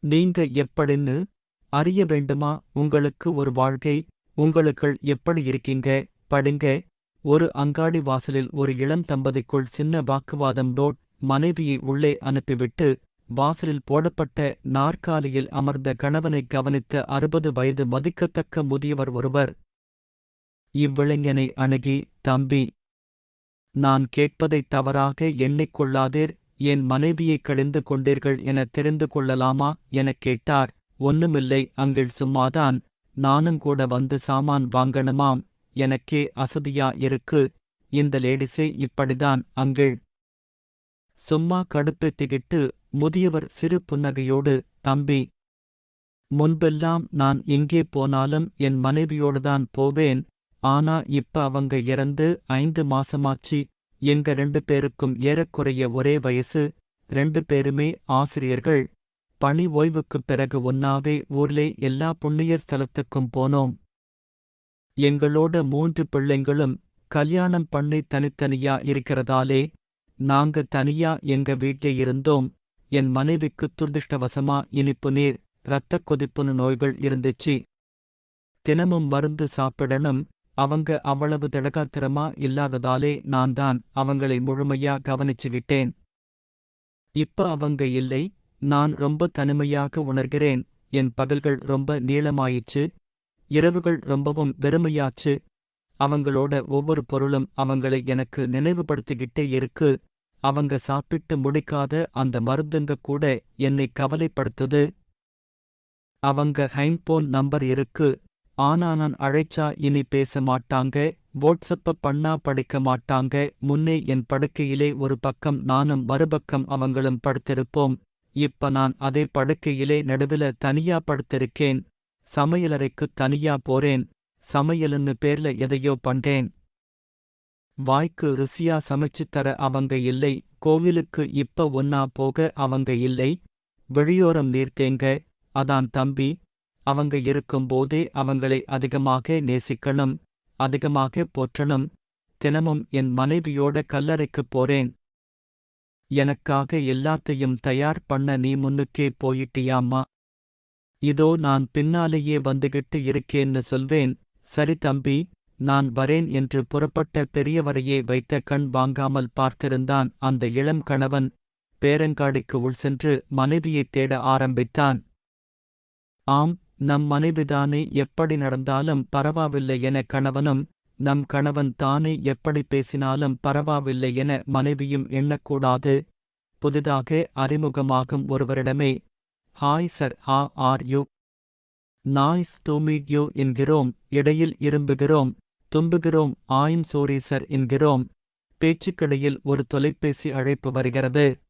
நீங்க எப்படின்னு அறிய வேண்டுமா? உங்களுக்கு ஒரு வாழ்க்கை உங்களுக்குள் எப்படி இருக்கீங்க? படுங்க. ஒரு அங்காடி வாசலில் ஒரு இளம் தம்பதிக்குள் சின்ன வாக்குவாதம் டோட் மனைவியை உள்ளே அனுப்பிவிட்டு வாசலில் போடப்பட்ட நாற்காலியில் அமர்ந்த கணவனை கவனித்த அறுபது வயது மதிக்கத்தக்க முதியவர் ஒருவர். இவ்விளைஞனை அணுகி தம்பி நான் கேட்பதைத் தவறாக எண்ணிக்கொள்ளாதீர். என் மனைவியை கடிந்து கொண்டீர்கள் என தெரிந்து கொள்ளலாமா? எனக் கேட்டார். ஒன்னுமில்லை அங்கிள் சும்மாதான். நானும் கூட வந்து சாமான் வாங்கணுமாம். எனக்கே அசதியா இருக்கு. இந்த லேடிஸே இப்படிதான் அங்கிள் சும்மா கடுப்பெத்திக்கிட்டு முதியவர் சிறு புன்னகையோடு தம்பி முன்பெல்லாம் நான் எங்கே போனாலும் என் மனைவியோடுதான் போவேன். ஆனா இப்ப அவங்க இறந்து ஐந்து மாசமாச்சு. எங்க ரெண்டு பேருக்கும் ஏறக்குறைய ஒரே வயசு ரெண்டு பேருமே ஆசிரியர்கள். பணி ஓய்வுக்குப் பிறகு ஒன்னாவே ஊர்லே எல்லா புண்ணிய ஸ்தலத்துக்கும் போனோம். எங்களோட மூன்று பிள்ளைங்களும் கல்யாணம் பண்ணி தனித்தனியா இருக்கிறதாலே நாங்க தனியா எங்க வீட்டே இருந்தோம். என் மனைவிக்கு துர்திஷ்டவசமா இனிப்பு நீர் இரத்தக் கொதிப்புன்னு நோய்கள் இருந்துச்சு. தினமும் மருந்து சாப்பிடணும் அவங்க அவ்வளவு திடகாத்திரமா இல்லாததாலே நான் தான் அவங்களை முழுமையா கவனிச்சு விட்டேன் இப்ப அவங்க இல்லை நான் ரொம்ப தனிமையாக உணர்கிறேன் என் பகல்கள் ரொம்ப நீளமாயிச்சு இரவுகள் ரொம்பவும் வெறுமையாச்சு அவங்களோட ஒவ்வொரு பொருளும் அவங்களை எனக்கு நினைவுபடுத்திக்கிட்டே இருக்கு அவங்க சாப்பிட்டு முடிக்காத அந்த மருந்துங்க கூட என்னை கவலைப்படுத்துது. அவங்க ஹைம்போன் நம்பர் இருக்கு ஆனா நான் அழைச்சா இனி பேச மாட்டாங்க வாட்ஸ்அப்ப பண்ணா படிக்க மாட்டாங்க முன்னே என் படுக்கையிலே ஒரு பக்கம் நானும் மறுபக்கம் அவங்களும் படுத்திருப்போம் இப்ப நான் அதே படுக்கையிலே நடுவில தனியா படுத்திருக்கேன் சமையலறைக்கு தனியா போறேன் சமையலுன்னு பேர்ல எதையோ பண்றேன். வாய்க்கு ருசியா சமைச்சுத் தர அவங்க இல்லை கோவிலுக்கு இப்ப ஒன்னா போக அவங்க இல்லை வெளியோரம் நீர்த்தேங்க அதான் தம்பி அவங்க இருக்கும்போதே அவங்களை அதிகமாக நேசிக்கணும் அதிகமாக போற்றணும். தினமும் என் மனைவியோட கல்லறைக்குப் போறேன். எனக்காக எல்லாத்தையும் தயார் பண்ண நீ முன்னுக்கே போயிட்டியாம்மா? இதோ நான் பின்னாலேயே வந்துகிட்டு இருக்கேன்னு சொல்வேன். சரி தம்பி நான் வரேன் என்று புறப்பட்ட பெரியவரையே வைத்த கண் வாங்காமல் பார்த்திருந்தான் அந்த இளம் கணவன். பேரங்காடிக்கு உள் சென்று மனைவியைத் தேட ஆரம்பித்தான். ஆம் நம் மனைவிதானே எப்படி நடந்தாலும் பரவாவில்லை என கணவனும் நம் கணவன் தானே எப்படி பேசினாலும் பரவாவில்லை என மனைவியும் எண்ணக்கூடாது. புதிதாக அறிமுகமாகும் ஒருவரிடமே hi sir how are you? Nice to meet you என்கிறோம். இடையில் இரும்புகிறோம். தும்புகிறோம். ஆயும் சோரி சர் என்கிறோம். பேச்சுக்கிடையில் ஒரு தொலைபேசி அழைப்பு வருகிறது.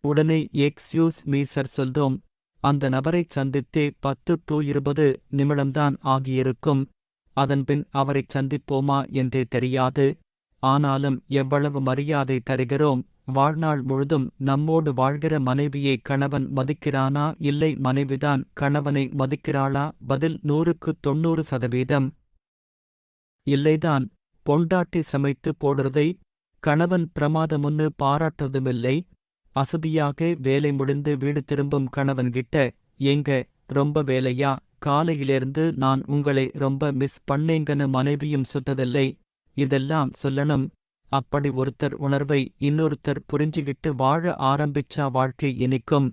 உடனே எக்ஸ்யூஸ் மீ சர் சொல்தோம். அந்த நபரைச் சந்தித்தே பத்து டு இருபது நிமிடம்தான் ஆகியிருக்கும். அதன்பின் அவரைச் சந்திப்போமா என்றே தெரியாது. ஆனாலும் எவ்வளவு மரியாதை தருகிறோம். வாழ்நாள் முழுதும் நம்மோடு வாழ்கிற மனைவியை கணவன் மதிக்கிறானா? இல்லை மனைவிதான் கணவனை மதிக்கிறாளா? பதில் நூறுக்கு தொண்ணூறு சதவீதம். இல்லைதான். பொண்டாட்டி சமைத்து போடுறதை கணவன் பிரமாதமுன்னு பாராட்டுறதுமில்லை அசதியாக வேலை முடிந்து வீடு திரும்பும் கணவன்கிட்ட ஏங்க ரொம்ப வேலையா? காலையிலிருந்து நான் உங்களை ரொம்ப மிஸ் பண்ணேங்கன்னு மனைவியும் சொன்னதில்லை. இதெல்லாம் சொல்லணும். அப்படி ஒருத்தர் உணர்வை இன்னொருத்தர் புரிஞ்சுகிட்டு வாழ ஆரம்பிச்சா வாழ்க்கை இனிக்கும்.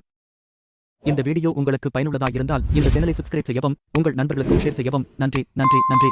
இந்த வீடியோ உங்களுக்கு பயனுள்ளதாக இருந்தால் இந்த சேனலை சப்ஸ்கிரைப் செய்யவும் உங்கள் நண்பர்களுக்கும் ஷேர் செய்யவும். நன்றி நன்றி நன்றி.